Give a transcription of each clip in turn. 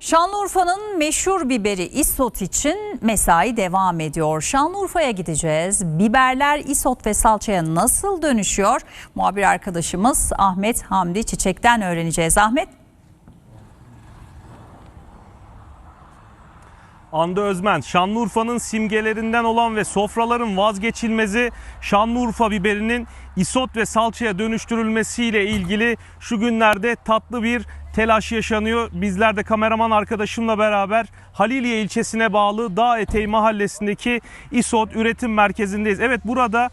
Şanlıurfa'nın meşhur biberi isot için mesai devam ediyor. Şanlıurfa'ya gideceğiz. Biberler isot ve salçaya nasıl dönüşüyor? Muhabir arkadaşımız Ahmet Hamdi Çiçek'ten öğreneceğiz. Ahmet Anda Özmen, Şanlıurfa'nın simgelerinden olan ve sofraların vazgeçilmezi Şanlıurfa biberinin isot ve salçaya dönüştürülmesiyle ilgili şu günlerde tatlı bir telaş yaşanıyor. Bizler de kameraman arkadaşımla beraber Haliliye ilçesine bağlı Dağ Eteği mahallesindeki isot üretim merkezindeyiz. Evet burada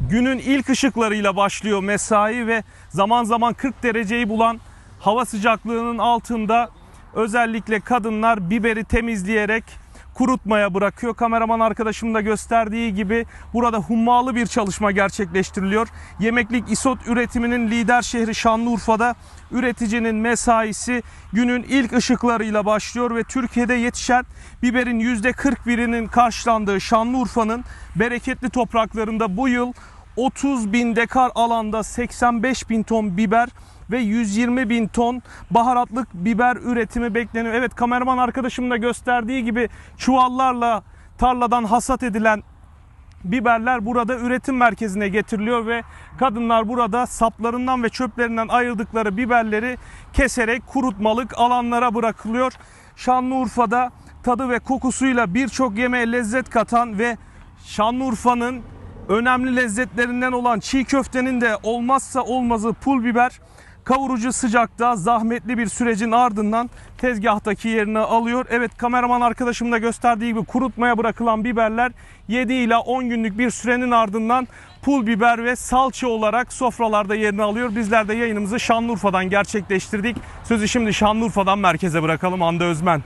günün ilk ışıklarıyla başlıyor mesai ve zaman zaman 40 dereceyi bulan hava sıcaklığının altında özellikle kadınlar biberi temizleyerek kurutmaya bırakıyor. Kameraman arkadaşım da gösterdiği gibi burada hummalı bir çalışma gerçekleştiriliyor. Yemeklik isot üretiminin lider şehri Şanlıurfa'da üreticinin mesaisi günün ilk ışıklarıyla başlıyor ve Türkiye'de yetişen biberin %41'inin karşılandığı Şanlıurfa'nın bereketli topraklarında bu yıl 30 bin dekar alanda 85 bin ton biber ve 120 bin ton baharatlık biber üretimi bekleniyor. Evet kameraman arkadaşım da gösterdiği gibi çuvallarla tarladan hasat edilen biberler burada üretim merkezine getiriliyor ve kadınlar burada saplarından ve çöplerinden ayırdıkları biberleri keserek kurutmalık alanlara bırakılıyor. Şanlıurfa'da tadı ve kokusuyla birçok yemeğe lezzet katan ve Şanlıurfa'nın önemli lezzetlerinden olan çiğ köftenin de olmazsa olmazı pul biber kavurucu sıcakta zahmetli bir sürecin ardından tezgahtaki yerini alıyor. Evet kameraman arkadaşım da gösterdiği gibi kurutmaya bırakılan biberler 7 ila 10 günlük bir sürenin ardından pul biber ve salça olarak sofralarda yerini alıyor. Bizler de yayınımızı Şanlıurfa'dan gerçekleştirdik. Sözü şimdi Şanlıurfa'dan merkeze bırakalım Hande Özmen.